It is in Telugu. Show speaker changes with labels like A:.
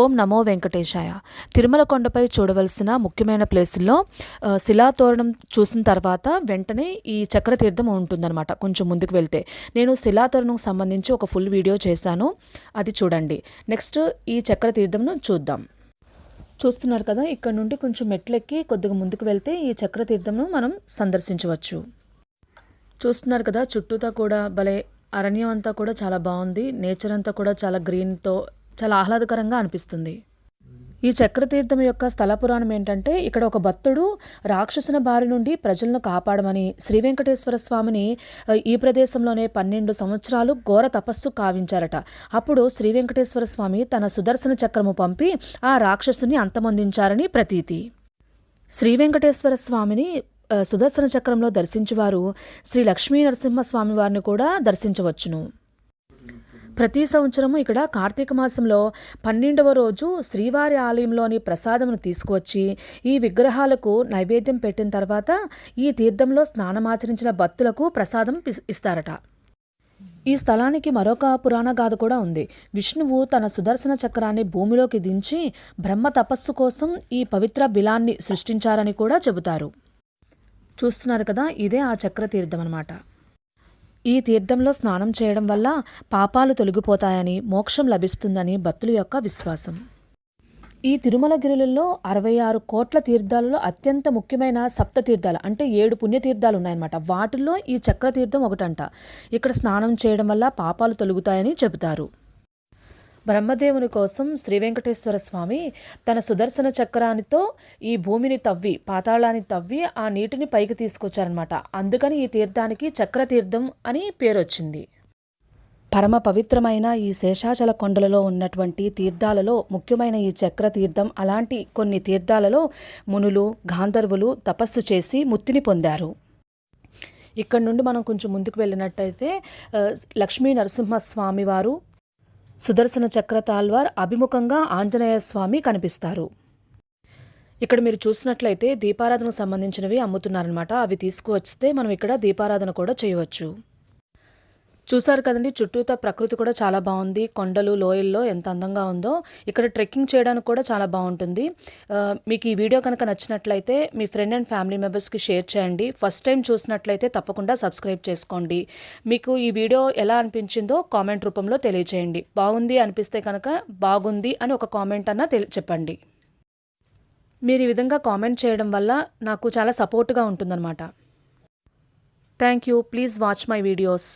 A: ఓం నమో వెంకటేశాయ. తిరుమల కొండపై చూడవలసిన ముఖ్యమైన ప్లేసుల్లో శిలాతోరణం చూసిన తర్వాత వెంటనే ఈ చక్రతీర్థం ఉంటుందన్నమాట కొంచెం ముందుకు వెళ్తే. నేను శిలాతోరణం సంబంధించి ఒక ఫుల్ వీడియో చేశాను అది చూడండి. నెక్స్ట్ ఈ చక్రతీర్థంను చూద్దాం. చూస్తున్నారు కదా ఇక్కడ నుండి కొంచెం మెట్లెక్కి కొద్దిగా ముందుకు వెళ్తే ఈ చక్రతీర్థంను మనం సందర్శించవచ్చు. చూస్తున్నారు కదా చుట్టూతా కూడా భలే అరణ్యం అంతా కూడా చాలా బాగుంది. నేచర్ అంతా కూడా చాలా గ్రీన్తో చాలా ఆహ్లాదకరంగా అనిపిస్తుంది. ఈ చక్రతీర్థం యొక్క స్థల పురాణం ఏంటంటే ఇక్కడ ఒక భక్తుడు రాక్షసుల బారి నుండి ప్రజలను కాపాడమని శ్రీ వెంకటేశ్వర స్వామిని ఈ ప్రదేశంలోనే పన్నెండు సంవత్సరాలు ఘోర తపస్సు కావించారట. అప్పుడు శ్రీ వెంకటేశ్వర స్వామి తన సుదర్శన చక్రము పంపి ఆ రాక్షసుని అంతమొందించారని ప్రతీతి. శ్రీ వెంకటేశ్వర స్వామిని సుదర్శన చక్రంలో దర్శించువారు శ్రీ లక్ష్మీ నరసింహస్వామి వారిని కూడా దర్శించవచ్చును. ప్రతి సంవత్సరము ఇక్కడ కార్తీక మాసంలో పన్నెండవ రోజు శ్రీవారి ఆలయంలోని ప్రసాదమును తీసుకువచ్చి ఈ విగ్రహాలకు నైవేద్యం పెట్టిన తర్వాత ఈ తీర్థంలో స్నానమాచరించిన భక్తులకు ప్రసాదం ఇస్తారట. ఈ స్థలానికి మరొక పురాణ గాథ కూడా ఉంది. విష్ణువు తన సుదర్శన చక్రాన్ని భూమిలోకి దించి బ్రహ్మ తపస్సు కోసం ఈ పవిత్ర బిలాన్ని సృష్టించారని కూడా చెబుతారు. చూస్తున్నారు కదా ఇదే ఆ చక్ర తీర్థం అన్నమాట ఈ తీర్థంలో స్నానం చేయడం వల్ల పాపాలు తొలగిపోతాయని మోక్షం లభిస్తుందని భక్తుల యొక్క విశ్వాసం. ఈ తిరుమలగిరులలో అరవై ఆరు కోట్ల తీర్థాలలో అత్యంత ముఖ్యమైన సప్త తీర్థాలు అంటే ఏడు పుణ్యతీర్థాలు ఉన్నాయన్నమాట. వాటిల్లో ఈ చక్రతీర్థం ఒకటంట. ఇక్కడ స్నానం చేయడం వల్ల పాపాలు తొలుగుతాయని చెబుతారు. బ్రహ్మదేవుని కోసం శ్రీ వెంకటేశ్వర స్వామి తన సుదర్శన చక్రానితో ఈ భూమిని తవ్వి పాతాళాన్ని తవ్వి ఆ నీటిని పైకి తీసుకొచ్చారనమాట అందుకని ఈ తీర్థానికి చక్రతీర్థం అని పేరు వచ్చింది పరమ పవిత్రమైన ఈ శేషాచల కొండలలో ఉన్నటువంటి తీర్థాలలో ముఖ్యమైన ఈ చక్ర తీర్థం అలాంటి కొన్ని తీర్థాలలో మునులు గాంధర్వులు తపస్సు చేసి ముత్తిని పొందారు. ఇక్కడ నుండి మనం కొంచెం ముందుకు వెళ్ళినట్టయితే లక్ష్మీ నరసింహస్వామి వారు సుదర్శన చక్ర తాల్వార్ అభిముఖంగా ఆంజనేయ స్వామి కనిపిస్తారు. ఇక్కడ మీరు చూసినట్లయితే దీపారాధనకు సంబంధించినవి అమ్ముతున్నారనమాట అవి తీసుకువస్తే మనం ఇక్కడ దీపారాధన కూడా చేయవచ్చు. చూసారు కదండి చుట్టూతా ప్రకృతి కూడా చాలా బాగుంది. కొండలు లోయల్లో ఎంత అందంగా ఉందో ఇక్కడ ట్రెక్కింగ్ చేయడానికి కూడా చాలా బాగుంటుంది. మీకు ఈ వీడియో కనుక నచ్చినట్లయితే మీ ఫ్రెండ్ అండ్ ఫ్యామిలీ మెంబర్స్కి షేర్ చేయండి. ఫస్ట్ టైం చూసినట్లయితే తప్పకుండా సబ్స్క్రైబ్ చేసుకోండి. మీకు ఈ వీడియో ఎలా అనిపించిందో కామెంట్ రూపంలో తెలియచేయండి. బాగుంది అనిపిస్తే కనుక బాగుంది అని ఒక కామెంట్ అన్న చెప్పండి. మీరు ఈ విధంగా కామెంట్ చేయడం వల్ల నాకు చాలా సపోర్ట్గా ఉంటుందన్నమాట. Thank you. Please watch my videos.